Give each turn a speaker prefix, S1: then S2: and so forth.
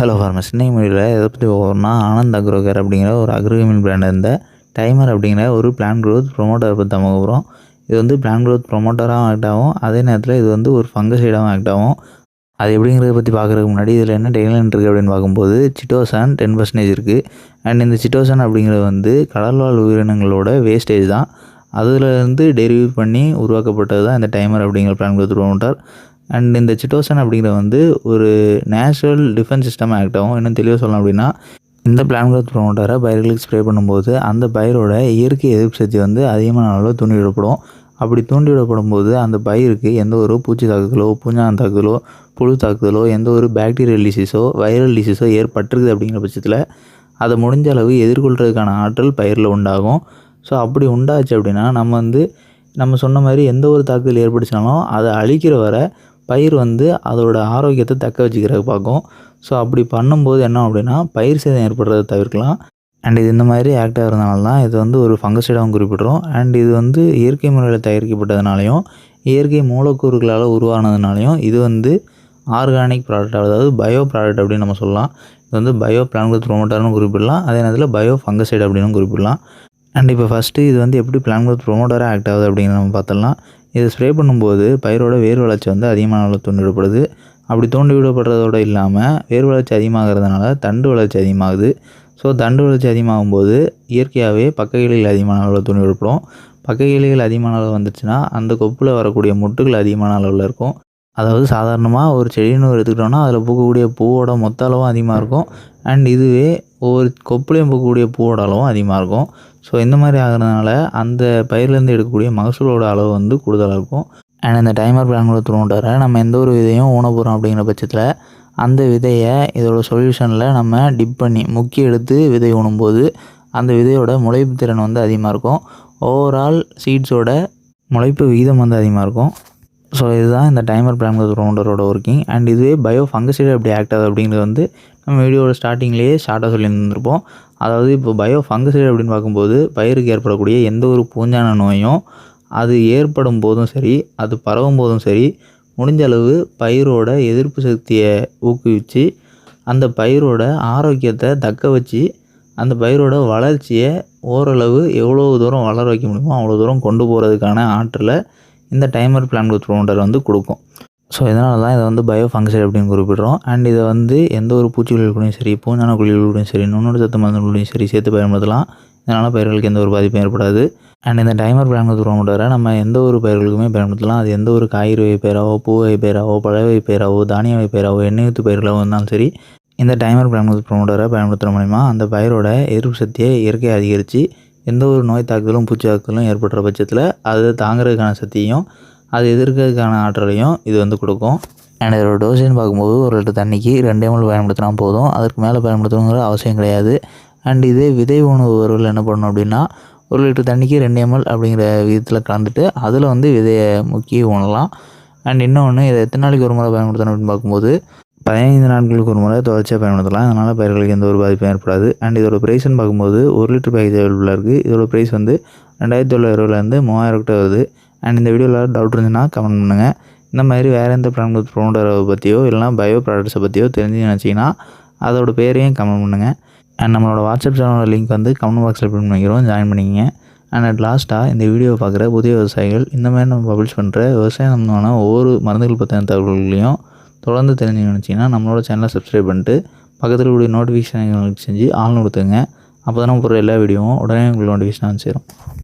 S1: Hello ஃபார்மஸ் இன்னைக்கு மொழியில் எதை பற்றி போகிறோம்னா ஆனந்த் அக்ரோகர் அப்படிங்கிற ஒரு அக்ரோகெமின் பிராண்ட் இருந்த டைமர் அப்படிங்கிற ஒரு பிளான் க்ரோத் ப்ரொமோட்டரை பற்றி நம்ம போகிறோம் இது வந்து பிளான் க்ரோத் ப்ரொமோட்டராகவும் ஆக்ட் ஆகும். அதே நேரத்தில் இது வந்து ஒரு ஃபங்கசைடாகவும் ஆக்ட் ஆகும். அது எப்படிங்கிறத பற்றி பார்க்குறதுக்கு முன்னாடி இதில் என்ன டெய்லண்ட் இருக்குது அப்படின்னு பார்க்கும்போது சிட்டோசான் டென் பர்சன்டேஜ் இருக்குது அண்ட் இந்த சிட்டோசான் அப்படிங்கிறது வந்து கடல்வாழ் உயிரினங்களோட வேஸ்டேஜ் தான். அதுலேருந்து டெரிவ் பண்ணி உருவாக்கப்பட்டது தான் இந்த டைமர் அப்படிங்கிற பிளான் க்ரோத் ப்ரொமோட்டர் அண்ட் இந்த சிட்டோசன் அப்படிங்கிறது வந்து ஒரு நேச்சுரல் டிஃபென்ஸ் சிஸ்டம் ஆக்ட் ஆகும் இன்னும் தெளிவாக சொல்லணும் அப்படின்னா இந்த பிளான் கிரோத் ப்ரொமோட்டரை பயிர்களுக்கு ஸ்ப்ரே பண்ணும்போது அந்த பயிரோட இயற்கை எதிர்ப்பு சக்தி வந்து அதிகமான அளவில் தூண்டிவிடப்படும். அப்படி தூண்டிவிடப்படும் போது அந்த பயிருக்கு எந்த ஒரு பூச்சி தாக்குதலோ பூஞ்சான் தாக்குதலோ புழு தாக்குதலோ எந்த ஒரு பாக்டீரியல் டிசீஸோ வைரல் டிசீஸோ ஏற்பட்டிருக்குது அப்படிங்கிற பட்சத்தில் அதை முடிஞ்ச அளவு எதிர்கொள்கிறதுக்கான ஆற்றல் பயிரில் உண்டாகும். ஸோ அப்படி உண்டாச்சு அப்படின்னா நம்ம வந்து நம்ம சொன்ன மாதிரி எந்த ஒரு தாக்குதல் ஏற்பட்டுச்சுனாலும் அதை அழிக்கிற வரை பயிர் வந்து அதோட ஆரோக்கியத்தை தக்க வச்சுக்கிறதுக்கு பார்க்கும். ஸோ அப்படி பண்ணும்போது என்ன அப்படின்னா பயிர் சேதம் ஏற்படுறதை தவிர்க்கலாம். அண்ட் இது இந்த மாதிரி ஆக்டாக இருந்தனால தான் இது வந்து ஒரு ஃபங்கசைடாகவும் குறிப்பிட்றோம். அண்ட் இது வந்து இயற்கை முறையில் தயாரிக்கப்பட்டதுனாலையும் இயற்கை மூலக்கூறுகளால் உருவானதுனாலையும் இது வந்து ஆர்கானிக் ப்ராடக்ட் அதாவது பயோ ப்ராடக்ட் அப்படின்னு நம்ம சொல்லலாம். இது வந்து பயோ பிளான்குத் ப்ரொமோட்டர்னு குறிப்பிடலாம். அதே நேரத்தில் பயோ ஃபங்கசைடு அப்படின்னு குறிப்பிடலாம். அண்ட் இப்போ ஃபஸ்ட்டு இது வந்து எப்படி பிளான்குத் ப்ரொமோட்டராக ஆக்ட் ஆகுது அப்படின்னு நம்ம பார்த்துடலாம். இதை ஸ்ப்ரே பண்ணும்போது பயிரோட வேர் வளர்ச்சி வந்து அதிகமான அளவில் தூண்டிவிடப்படுது அப்படி தூண்டி விடப்படுறதோடு இல்லாமல் வேர் வளர்ச்சி அதிகமாகிறதுனால தண்டு வளர்ச்சி அதிகமாகுது. ஸோ தண்டு வளர்ச்சி அதிகமாகும் போது இயற்கையாகவே பக்க இலைகள் அதிகமான அளவில் தூண்டி விடப்படும் பக்க இலைகள் அதிகமான அளவு வந்துச்சுன்னா அந்த கொப்பில் வரக்கூடிய முட்டுகள் அதிகமான அளவில் இருக்கும். அதாவது சாதாரணமாக ஒரு செடின்னு எடுத்துக்கிட்டோம்னா அதில் பூக்கக்கூடிய பூவோட மொத்த அளவும் அதிகமாக இருக்கும். அண்ட் இதுவே ஒவ்வொரு கொப்புலையும் பூக்கக்கூடிய பூவோட அளவும் அதிகமாக இருக்கும். ஸோ இந்த மாதிரி ஆகிறதுனால அந்த பயிர்லேருந்து எடுக்கக்கூடிய மகசூலோட அளவு வந்து கூடுதலாக இருக்கும். அண்ட் இந்த டைமர் பிளான்களை தூண்டுற நம்ம எந்த ஒரு விதையும் ஊன போகிறோம் அப்படிங்கிற பட்சத்தில் அந்த விதையை இதோட சொல்யூஷனில் நம்ம டிப் பண்ணி முக்கி எடுத்து விதை ஊனும்போது அந்த விதையோட முளைப்பு திறன் வந்து அதிகமாக இருக்கும். ஓவரால் சீட்ஸோட முளைப்பு விகிதம் வந்து அதிகமாக இருக்கும். ஸோ இதுதான் இந்த டைமர் பிளான்கள் ரவுண்டரோட ஒர்க்கிங் அண்ட் இதுவே பயோ ஃபங்கசைடு எப்படி ஆக்ட் ஆகுது அப்படிங்கிறது வந்து நம்ம வீடியோட ஸ்டார்டிங்லேயே ஷார்ட்டாக சொல்லியிருந்திருப்போம். அதாவது இப்போ பயோ ஃபங்கசைடு அப்படின்னு பார்க்கும்போது பயிருக்கு ஏற்படக்கூடிய எந்த ஒரு பூஞ்சான நோயும் அது ஏற்படும் போதும் சரி அது பரவும் போதும் சரி முடிஞ்ச அளவு பயிரோட எதிர்ப்பு சக்தியை ஊக்குவித்து அந்த பயிரோட ஆரோக்கியத்தை தக்க வச்சு அந்த பயிரோட வளர்ச்சியை ஓரளவு எவ்வளோ தூரம் வளர வைக்க முடியுமோ அவ்வளோ தூரம் கொண்டு போகிறதுக்கான ஆற்றலை இந்த டைமர் பிளான் குரோத் வந்து கொடுக்கும். ஸோ இதனால தான் இதை வந்து பயோ ஃபங்க்ஷன் அப்படின்னு குறிப்பிட்றோம். அண்ட் இதை வந்து எந்த ஒரு பூச்சிகள் சரி பூஞ்சான குழிகள் சரி நுண்ணோடு சத்து மருந்துகளையும் சரி சேர்த்து பயன்படுத்தலாம். இதனால் பயிர்களுக்கு எந்த ஒரு பாதிப்பும் ஏற்படாது. அண்ட் இந்த டைமர் பிளான் ப்ரொமோட்டரை நம்ம எந்த ஒரு பயிர்களுக்குமே பயன்படுத்தலாம். அது எந்த ஒரு காய்கறி வகை பயிராவோ பூ வகை பயிராவோ பழ வகை பயிராவோ தானிய வகை பயிராவோ எண்ணெய் ஊற்று பயிர்களாவோ இருந்தாலும் சரி இந்த டைமர் பிளான் பயன்படுத்துகிற மூலிமா அந்த பயிரோட எதிர்ப்பு சக்தியை இயற்கையை அதிகரித்து எந்த ஒரு நோய் தாக்குதலும் பூச்சி தாக்குதலும் ஏற்படுற பட்சத்தில் அதை தாங்கிறதுக்கான சக்தியும் அது எதிர்க்கிறதுக்கான ஆற்றலையும் இது வந்து கொடுக்கும். அண்ட் இதோட டோசேஜ்னு பார்க்கும்போது ஒரு லிட்டர் தண்ணிக்கு ரெண்டு எம்எல் பயன்படுத்தினா போதும். அதற்கு மேலே பயன்படுத்தணுங்கிற அவசியம் கிடையாது. அண்ட் இதே விதை உணவுகள் என்ன பண்ணணும் அப்படின்னா ஒரு லிட்டர் தண்ணிக்கு ரெண்டு எம்எல் அப்படிங்கிற விதத்தில் கலந்துட்டு அதில் வந்து விதையை முக்கிய உணலாம் அண்ட் இன்னொன்று இதை எத்தனை நாளைக்கு ஒரு முறை பயன்படுத்தணும் அப்படின்னு பார்க்கும்போது பதினைந்து நாட்களுக்கு ஒரு முறை தொடர்ச்சியாக பயன்படுத்தலாம். அதனால் பயிர்களுக்கு எந்த ஒரு பாதிப்பும் ஏற்படாது. அண்ட் இதோட ப்ரைஸ்னு பார்க்கும்போது ஒரு லிட்டர் பேக்கேஜ் அவைலபிளாக இருக்குது இதோட ப்ரைஸ் வந்து ரெண்டாயிரத்தி தொள்ளாயிரூவாலேருந்து மூவாயிரம் கிட்ட வருது. அண்ட் இந்த வீடியோவில் டவுட் இருந்துச்சுன்னா கமெண்ட் பண்ணுங்கள் இந்த மாதிரி வேறு எந்த பிராண்ட் ப்ரொமோட்டரை பற்றியோ இல்லைனா பயோ ப்ராடக்ட்ஸை பற்றியோ தெரிஞ்சு நினச்சிங்கன்னா அதோட பேரையும் கமெண்ட் பண்ணுங்கள் அண்ட் நம்மளோட வாட்ஸ்அப் சேனலோட லிங்க் வந்து கமெண்ட் பாக்ஸில் பின் பண்ணிக்கிறோம். ஜாயின் பண்ணிக்கங்க. அண்ட் அட் லாஸ்ட்டாக இந்த வீடியோவை பார்க்குற புதிய விவசாயிகள் இந்த மாதிரி நம்ம பப்ளிஷ் பண்ணுற விவசாயம் சம்மந்தமான ஒவ்வொரு மருந்துகள் பற்றின தகவல்களையும் தொடர்ந்து தெரிஞ்சு நினச்சிங்கன்னா நம்மளோட சேனலை சப்ஸ்கிரைப் பண்ணிட்டு பக்கத்தில் கூடிய நோட்டிஃபிகேஷன் செஞ்சு ஆள் கொடுத்துங்க அப்போ தான் நம்ம போகிற எல்லா வீடியோவும் உடனே உங்களுக்கு நோட்டிஃபிகேஷன் வந்து சேரும்.